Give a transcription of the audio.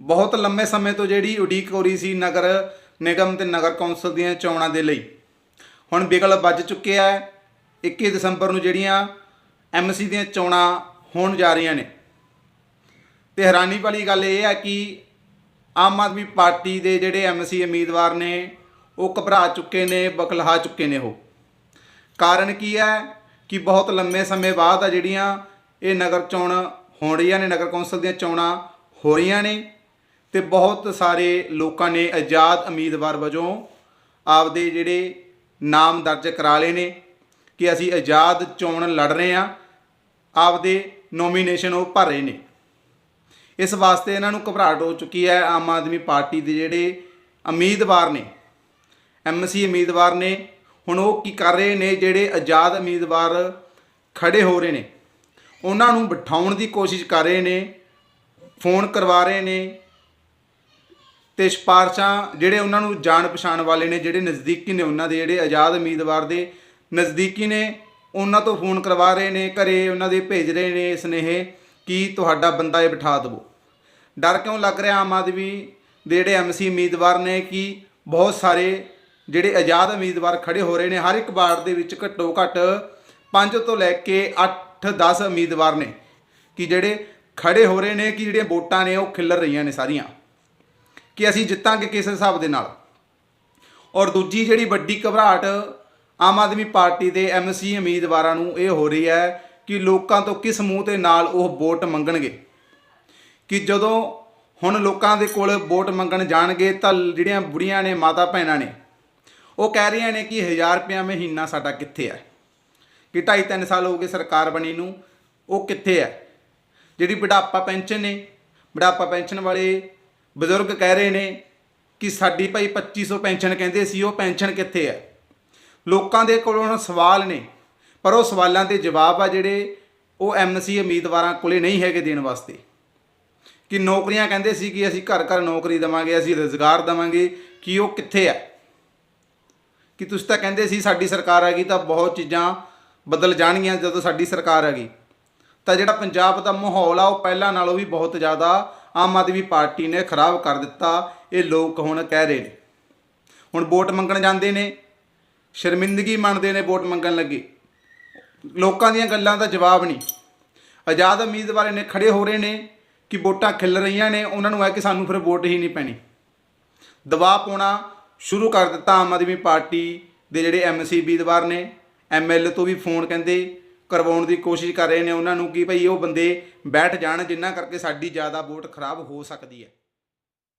ਬਹੁਤ ਲੰਮੇ ਸਮੇਂ ਤੋਂ ਜਿਹੜੀ ਉਡੀਕ ਹੋ ਰਹੀ ਸੀ ਨਗਰ ਨਿਗਮ ਤੇ ਨਗਰ ਕੌਂਸਲ ਦੀਆਂ ਚੋਣਾਂ ਦੇ ਲਈ। ਹੁਣ ਬਿਗਲ ਵੱਜ ਚੁੱਕਿਆ ਹੈ। 21 ਦਸੰਬਰ ਨੂੰ ਜਿਹੜੀਆਂ ਐਮਸੀ ਦੀਆਂ ਚੋਣਾਂ ਹੋਣ ਜਾ ਰਹੀਆਂ ਨੇ। ਤੇ ਹੈਰਾਨੀ ਵਾਲੀ ਗੱਲ ਇਹ ਹੈ ਕਿ ਆਮ ਆਦਮੀ ਪਾਰਟੀ ਦੇ ਜਿਹੜੇ ਐਮਸੀ ਉਮੀਦਵਾਰ ਨੇ, ਉਹ ਘਬਰਾ ਚੁੱਕੇ ਨੇ ਬਖਲਹਾ ਚੁੱਕੇ ਨੇ ਉਹ। ਕਾਰਨ ਕੀ ਹੈ ਕਿ ਬਹੁਤ ਲੰਮੇ ਸਮੇਂ ਬਾਅਦ ਆ ਜਿਹੜੀਆਂ ਇਹ ਨਗਰ ਚੋਣ ਹੋ ਰਹੀਆਂ ਨੇ, ਨਗਰ ਕੌਂਸਲ ਦੀਆਂ ਚੋਣਾਂ ਹੋ ਰਹੀਆਂ ਨੇ। ਤੇ ਬਹੁਤ ਸਾਰੇ ਲੋਕਾਂ ਨੇ ਆਜ਼ਾਦ ਉਮੀਦਵਾਰ ਵਜੋਂ ਆਪਦੇ ਜਿਹੜੇ ਨਾਮ ਦਰਜ ਕਰਾ ਲਏ ਨੇ ਕਿ ਅਸੀਂ ਆਜ਼ਾਦ ਚੋਣ ਲੜ ਰਹੇ ਹਾਂ, ਆਪਦੇ ਨੋਮੀਨੇਸ਼ਨ ਉਹ ਭਰ ਰਹੇ ਨੇ। ਇਸ ਵਾਸਤੇ ਇਹਨਾਂ ਨੂੰ ਘਬਰਾਹਟ ਹੋ ਚੁੱਕੀ ਹੈ, ਆਮ ਆਦਮੀ ਪਾਰਟੀ ਦੇ ਜਿਹੜੇ ਉਮੀਦਵਾਰ ਨੇ ਐਮਸੀ ਉਮੀਦਵਾਰ ਨੇ, ਹੁਣ ਉਹ ਕੀ ਕਰ ਰਹੇ ਨੇ, ਜਿਹੜੇ ਆਜ਼ਾਦ ਉਮੀਦਵਾਰ ਖੜੇ ਹੋ ਰਹੇ ਨੇ, ਉਹਨਾਂ ਨੂੰ ਬਿਠਾਉਣ ਦੀ ਕੋਸ਼ਿਸ਼ ਕਰ ਰਹੇ ਨੇ, ਫੋਨ ਕਰਵਾ ਰਹੇ ਨੇ ਤੇ ਸਿਫਾਰਸ਼ਾਂ ਜਿਹੜੇ ਉਹਨਾਂ ਨੂੰ ਜਾਣ ਪਛਾਣ ਵਾਲੇ ਨੇ, ਜਿਹੜੇ ਨਜ਼ਦੀਕੀ ਨੇ ਉਹਨਾਂ ਦੇ, ਜਿਹੜੇ ਆਜ਼ਾਦ ਉਮੀਦਵਾਰ ਦੇ ਨਜ਼ਦੀਕੀ ਨੇ, ਉਹਨਾਂ ਤੋਂ ਫੋਨ ਕਰਵਾ ਰਹੇ ਨੇ, ਘਰੇ ਉਹਨਾਂ ਦੇ ਭੇਜ ਰਹੇ ਨੇ ਸਨੇਹ ਕਿ ਤੁਹਾਡਾ ਬੰਦਾ ਇਹ ਬਿਠਾ ਦੇਵੋ। ਡਰ ਕਿਉਂ ਲੱਗ ਰਿਹਾ ਆਮ ਆਦਮੀ ਦੇ ਜਿਹੜੇ ਐਮਸੀ ਉਮੀਦਵਾਰ ਨੇ ਕਿ ਬਹੁਤ ਸਾਰੇ ਜਿਹੜੇ ਆਜ਼ਾਦ ਉਮੀਦਵਾਰ ਖੜੇ ਹੋ ਰਹੇ ਨੇ, ਹਰ ਇੱਕ ਵਾਰਡ ਦੇ ਵਿੱਚ ਘੱਟੋ ਘੱਟ 5 ਤੋਂ ਲੈ ਕੇ 8-10 ਉਮੀਦਵਾਰ ਨੇ ਕਿ ਜਿਹੜੇ ਖੜੇ ਹੋ ਰਹੇ ਨੇ, ਕਿ ਜਿਹੜੀਆਂ ਵੋਟਾਂ ਨੇ ਉਹ ਖਿੱਲਰ ਰਹੀਆਂ ਨੇ ਸਾਰੀਆਂ। ਕਿ ਅਸੀਂ ਜਿੱਤਾਂਗੇ ਕਿਸ ਹਿਸਾਬ ਦੇ ਨਾਲ। ਔਰ ਦੂਜੀ ਜਿਹੜੀ ਵੱਡੀ ਘਬਰਾਹਟ ਆਮ ਆਦਮੀ ਪਾਰਟੀ ਦੇ ਐਮਸੀ ਉਮੀਦਵਾਰਾਂ ਨੂੰ ਇਹ ਹੋ ਰਹੀ ਹੈ ਕਿ ਲੋਕਾਂ ਤੋਂ ਕਿਸ ਮੂੰਹ ਤੇ ਨਾਲ ਉਹ ਵੋਟ ਮੰਗਣਗੇ। ਕਿ ਜਦੋਂ ਹੁਣ ਲੋਕਾਂ ਦੇ ਕੋਲ ਵੋਟ ਮੰਗਣ ਜਾਣਗੇ ਤਾਂ ਜਿਹੜੀਆਂ ਬੁੜੀਆਂ ਨੇ, ਮਾਤਾ ਭੈਣਾਂ ਨੇ, ਉਹ ਕਹਿ ਰਹੀਆਂ ਨੇ ਕਿ 1000 ਰੁਪਇਆ ਮਹੀਨਾ ਸਾਡਾ ਕਿੱਥੇ ਹੈ? ਕਿ 2.5 3 ਸਾਲ ਹੋ ਗਏ ਸਰਕਾਰ ਬਣੀ ਨੂੰ, ਉਹ ਕਿੱਥੇ ਹੈ? ਜਿਹੜੀ ਬੁਢਾਪਾ ਪੈਨਸ਼ਨ ਨੇ, ਬੁਢਾਪਾ ਪੈਨਸ਼ਨ ਵਾਲੇ ਬਜ਼ੁਰਗ ਕਹਿ ਰਹੇ ਨੇ ਕਿ ਸਾਡੀ ਭਾਈ 2500 ਪੈਨਸ਼ਨ ਕਹਿੰਦੇ ਸੀ, ਉਹ ਪੈਨਸ਼ਨ ਕਿੱਥੇ ਹੈ ਲੋਕਾਂ ਦੇ ਕੋਲ ਹੁਣ ਸਵਾਲ ਨੇ, ਪਰ ਉਹ ਸਵਾਲਾਂ ਦੇ ਜਵਾਬ ਆ ਜਿਹੜੇ ਉਹ ਐਮਸੀ ਉਮੀਦਵਾਰਾਂ ਕੋਲੇ ਨਹੀਂ ਹੈਗੇ ਦੇਣ ਵਾਸਤੇ। ਕਿ ਨੌਕਰੀਆਂ ਕਹਿੰਦੇ ਸੀ ਕਿ ਅਸੀਂ ਘਰ ਘਰ ਨੌਕਰੀ ਦੇਵਾਂਗੇ, ਅਸੀਂ ਰੋਜ਼ਗਾਰ ਦੇਵਾਂਗੇ, ਕਿ ਉਹ ਕਿੱਥੇ ਆ? ਕਿ ਤੁਸੀਂ ਤਾਂ ਕਹਿੰਦੇ ਸੀ ਸਾਡੀ ਸਰਕਾਰ ਆ ਗਈ ਤਾਂ ਬਹੁਤ ਚੀਜ਼ਾਂ ਬਦਲ ਜਾਣਗੀਆਂ ਜਦੋਂ ਸਾਡੀ ਸਰਕਾਰ ਆ ਗਈ। ਤਾਂ ਜਿਹੜਾ ਪੰਜਾਬ ਦਾ ਮਾਹੌਲ ਆ, ਉਹ ਪਹਿਲਾਂ ਨਾਲੋਂ ਵੀ ਬਹੁਤ ਜ਼ਿਆਦਾ ਆਮ ਆਦਮੀ ਪਾਰਟੀ ਨੇ ਖਰਾਬ ਕਰ ਦਿੱਤਾ, ਇਹ ਲੋਕ ਹੁਣ ਕਹਿ ਰਹੇ ਨੇ। ਹੁਣ ਵੋਟ ਮੰਗਣ ਜਾਂਦੇ ਨੇ, ਸ਼ਰਮਿੰਦਗੀ ਮੰਨਦੇ ਨੇ ਵੋਟ ਮੰਗਣ ਲੱਗੇ। ਲੋਕਾਂ ਦੀਆਂ ਗੱਲਾਂ ਦਾ ਜਵਾਬ ਨਹੀਂ। ਆਜ਼ਾਦ ਉਮੀਦਵਾਰ ਨੇ ਖੜੇ ਹੋ ਰਹੇ ਨੇ ਕਿ ਵੋਟਾਂ ਖਿਲ ਰਹੀਆਂ ਨੇ, ਉਹਨਾਂ ਨੂੰ ਹੈ ਕਿ ਸਾਨੂੰ ਫਿਰ ਵੋਟ ਹੀ ਨਹੀਂ ਪੈਣੀ। ਦਬਾਅ ਪਾਉਣਾ ਸ਼ੁਰੂ ਕਰ ਦਿੱਤਾ ਆਮ ਆਦਮੀ ਪਾਰਟੀ ਦੇ ਜਿਹੜੇ ਐਮਸੀ ਉਮੀਦਵਾਰ ਨੇ। ਐਮਐਲ ਤੋਂ ਵੀ ਫੋਨ ਕਹਿੰਦੇ ਕਰਵਾਉਣ ਦੀ ਕੋਸ਼ਿਸ਼ ਕਰ ਰਹੇ ਨੇ ਉਹਨਾਂ ਨੂੰ ਕਿ ਭਈ ਉਹ ਬੰਦੇ ਬੈਠ ਜਾਣ, ਜਿੰਨਾ ਕਰਕੇ ਸਾਡੀ ਜ਼ਿਆਦਾ ਵੋਟ ਖਰਾਬ ਹੋ ਸਕਦੀ ਹੈ।